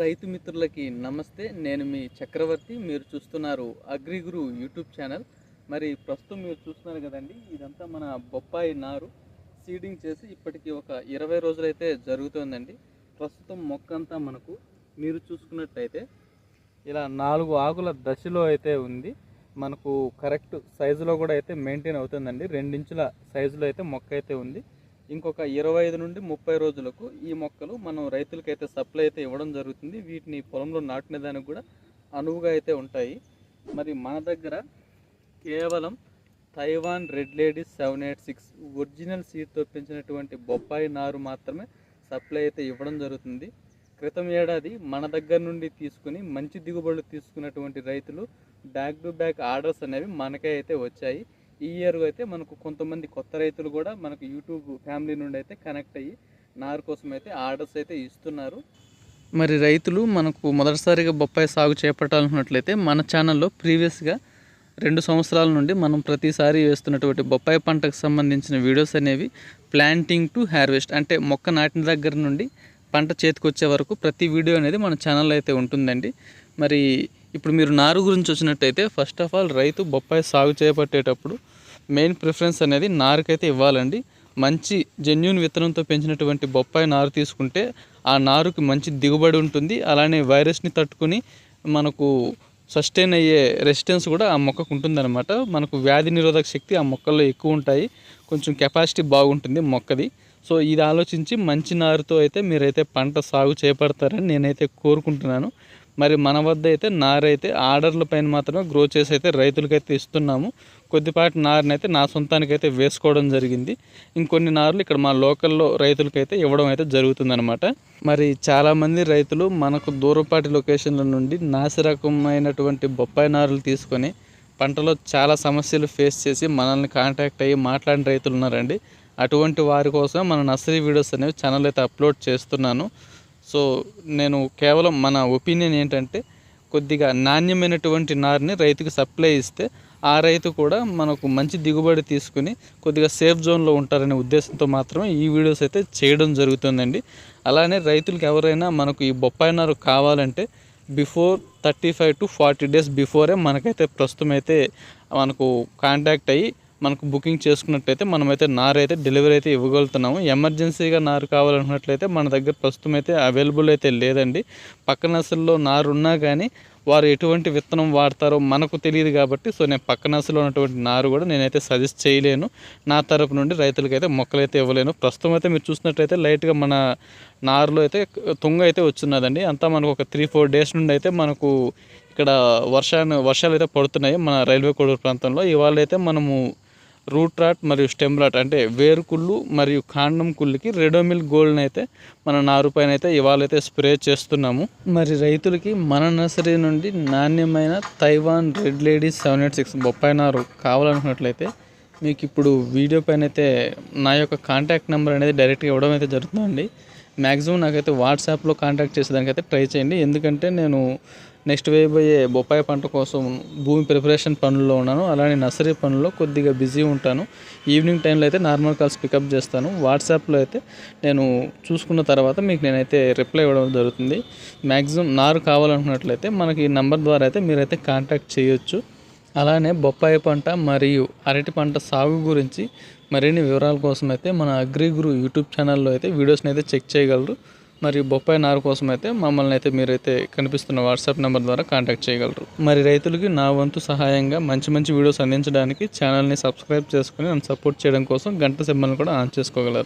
రైతు మిత్రులకి నమస్తే. నేను మీ చక్రవర్తి. మీరు చూస్తున్నారు అగ్రిగురు యూట్యూబ్ ఛానల్. మరి ప్రస్తుతం మీరు చూస్తున్నారు కదండి ఇదంతా మన బొప్పాయి నారు సీడింగ్ చేసి ఇప్పటికి ఒక ఇరవై రోజులైతే జరుగుతుందండి. ప్రస్తుతం మొక్క అంతా మనకు మీరు చూసుకున్నట్టయితే ఇలా నాలుగు ఆకుల దశలో అయితే ఉంది. మనకు కరెక్ట్ సైజులో కూడా అయితే మెయింటైన్ అవుతుందండి. రెండించుల సైజులో అయితే మొక్క అయితే ఉంది. ఇంకొక ఇరవై ఐదు నుండి ముప్పై రోజులకు ఈ మొక్కలు మనం రైతులకైతే సప్లై అయితే ఇవ్వడం జరుగుతుంది. వీటిని పొలంలో నాటిన దానికి కూడా అనువుగా అయితే ఉంటాయి. మరి మన దగ్గర కేవలం Taiwan red lady's seven eight six original సీడ్తో పెంచినటువంటి బొప్పాయి నారు మాత్రమే సప్లై అయితే ఇవ్వడం జరుగుతుంది. క్రితం ఏడాది మన దగ్గర నుండి తీసుకుని మంచి దిగుబడులు తీసుకున్నటువంటి రైతులు బ్యాక్ టు బ్యాక్ ఆర్డర్స్ అనేవి మనకే అయితే వచ్చాయి. ఈ ఇయర్ అయితే మనకు కొంతమంది కొత్త రైతులు కూడా మనకు యూట్యూబ్ ఫ్యామిలీ నుండి అయితే కనెక్ట్ అయ్యి నారు కోసం అయితే ఆర్డర్స్ అయితే ఇస్తున్నారు. మరి రైతులు మనకు మొదటిసారిగా బొప్పాయి సాగు చేపట్టాలనుకున్నట్లయితే మన ఛానల్లో ప్రీవియస్గా రెండు సంవత్సరాల నుండి మనం ప్రతిసారి వేస్తున్నటువంటి బొప్పాయి పంటకు సంబంధించిన వీడియోస్ అనేవి ప్లాంటింగ్ టు హార్వెస్ట్ అంటే మొక్క నాటిన దగ్గర నుండి పంట చేతికొచ్చే వరకు ప్రతి వీడియో అనేది మన ఛానల్లో అయితే ఉంటుందండి. మరి ఇప్పుడు మీరు నారు గురించి వచ్చినట్టయితే ఫస్ట్ ఆఫ్ ఆల్ రైతు బొప్పాయి సాగు చేపట్టేటప్పుడు మెయిన్ ప్రిఫరెన్స్ అనేది నారుకైతే ఇవ్వాలండి. మంచి జెన్యున్ విత్తనంతో పెంచినటువంటి బొప్పాయి నారు తీసుకుంటే ఆ నారుకి మంచి దిగుబడి ఉంటుంది. అలానే వైరస్ని తట్టుకుని మనకు సస్టైన్ అయ్యే రెసిస్టెన్స్ కూడా ఆ మొక్కకు ఉంటుందన్నమాట. మనకు వ్యాధి నిరోధక శక్తి ఆ మొక్కల్లో ఎక్కువ ఉంటాయి. కొంచెం కెపాసిటీ బాగుంటుంది మొక్కది. సో ఇది ఆలోచించి మంచి నారుతో అయితే మీరైతే పంట సాగు చేపడతారని నేనైతే కోరుకుంటున్నాను. మరి మన వద్ద అయితే నారైతే ఆర్డర్ల పైన మాత్రమే గ్రో చేసి అయితే రైతులకైతే ఇస్తున్నాము. కొద్దిపాటి నారునైతే నా సొంతానికి అయితే వేసుకోవడం జరిగింది. ఇంకొన్ని నారులు ఇక్కడ మా లోకల్లో రైతులకైతే ఇవ్వడం అయితే జరుగుతుందనమాట మరి చాలామంది రైతులు మనకు దూరపాటి లొకేషన్ల నుండి నాసిరకమైనటువంటి బొప్పాయి నారులు తీసుకొని పంటలో చాలా సమస్యలు ఫేస్ చేసి మనల్ని కాంటాక్ట్ అయ్యి మాట్లాడిన రైతులు ఉన్నారండి. అటువంటి వారి కోసం మన నర్సరీ వీడియోస్ అనేవి ఛానల్ అయితే అప్లోడ్ చేస్తున్నాను. సో నేను కేవలం మన ఒపీనియన్ ఏంటంటే కొద్దిగా నాణ్యమైనటువంటి నారుని రైతుకి సప్లై ఇస్తే ఆ రైతు కూడా మనకు మంచి దిగుబడి తీసుకుని కొద్దిగా సేఫ్ జోన్లో ఉంటారనే ఉద్దేశంతో మాత్రమే ఈ వీడియోస్ అయితే చేయడం జరుగుతుందండి. అలానే రైతులకు ఎవరైనా మనకు ఈ బొప్పాయి నారు కావాలంటే before thirty five to forty days before మనకైతే ప్రస్తుతం అయితే మనకు కాంటాక్ట్ అయ్యి మనకు బుకింగ్ చేసుకున్నట్టయితే మనమైతే నారు అయితే డెలివరీ అయితే ఇవ్వగలుగుతున్నాము. ఎమర్జెన్సీగా నారు కావాలనుకున్నట్లయితే మన దగ్గర ప్రస్తుతం అయితే అవైలబుల్ అయితే లేదండి. పక్కన అసల్లో నారు ఉన్నా కానీ వారు ఎటువంటి విత్తనం వాడతారో మనకు తెలియదు కాబట్టి సో నేను పక్కన అసలు ఉన్నటువంటి నారు కూడా నేనైతే సజెస్ట్ చేయలేను. నా తరపు నుండి రైతులకైతే మొక్కలైతే ఇవ్వలేను. ప్రస్తుతం అయితే మీరు చూసినట్టయితే లైట్గా మన నారులో అయితే తుంగ అయితే వచ్చిన్నదండి అంతా మనకు ఒక త్రీ ఫోర్ డేస్ నుండి అయితే మనకు ఇక్కడ వర్షాన్ని వర్షాలు అయితే పడుతున్నాయి మన రైల్వే కోడూరు ప్రాంతంలో. ఇవాళ అయితే మనము రూట్ రాట్ మరియు స్టెమ్ రాట్ అంటే వేరుకుళ్ళు మరియు కాండం కుళ్ళుకి రెడోమిల్ గోల్డ్ని అయితే మన నారు పైన అయితే ఇవాళైతే స్ప్రే చేస్తున్నాము. మరి రైతులకి మన నర్సరీ నుండి నాణ్యమైన Taiwan red lady's seven eight six బొప్పాయి నారు కావాలనుకున్నట్లయితే మీకు ఇప్పుడు వీడియో పైన అయితే నా యొక్క కాంటాక్ట్ నెంబర్ అనేది డైరెక్ట్గా ఇవ్వడం అయితే జరుగుతుందండి. మ్యాక్సిమం నాకైతే వాట్సాప్లో కాంటాక్ట్ చేసేదానికైతే ట్రై చేయండి. ఎందుకంటే నేను నెక్స్ట్ వేయబోయే బొప్పాయి పంట కోసం భూమి ప్రిపరేషన్ పనుల్లో ఉన్నాను. అలానే నర్సరీ పనుల్లో కొద్దిగా బిజీ ఉంటాను. ఈవినింగ్ టైంలో అయితే నార్మల్ కాల్స్ పికప్ చేస్తాను. వాట్సాప్లో అయితే నేను చూసుకున్న తర్వాత మీకు నేనైతే రిప్లై ఇవ్వడం జరుగుతుంది. మ్యాక్సిమం నారు కావాలనుకున్నట్లయితే మనకి ఈ నెంబర్ ద్వారా అయితే మీరైతే కాంటాక్ట్ చేయొచ్చు. అలానే బొప్పాయి పంట మరియు అరటి పంట సాగు గురించి మరిన్ని వివరాల కోసం అయితే మన అగ్రిగురు యూట్యూబ్ ఛానల్లో అయితే వీడియోస్ని అయితే చెక్ చేయగలరు. మరియు బొప్పాయి నారు కోసం అయితే మమ్మల్ని అయితే మీరైతే కనిపిస్తున్న వాట్సాప్ నెంబర్ ద్వారా కాంటాక్ట్ చేయగలరు. మరి రైతులకి నా వంతు సహాయంగా మంచి మంచి వీడియోస్ అందించడానికి ఛానల్ని సబ్స్క్రైబ్ చేసుకుని నన్ను సపోర్ట్ చేయడం కోసం గంట సింబల్ని కూడా ఆన్ చేసుకోగలరు.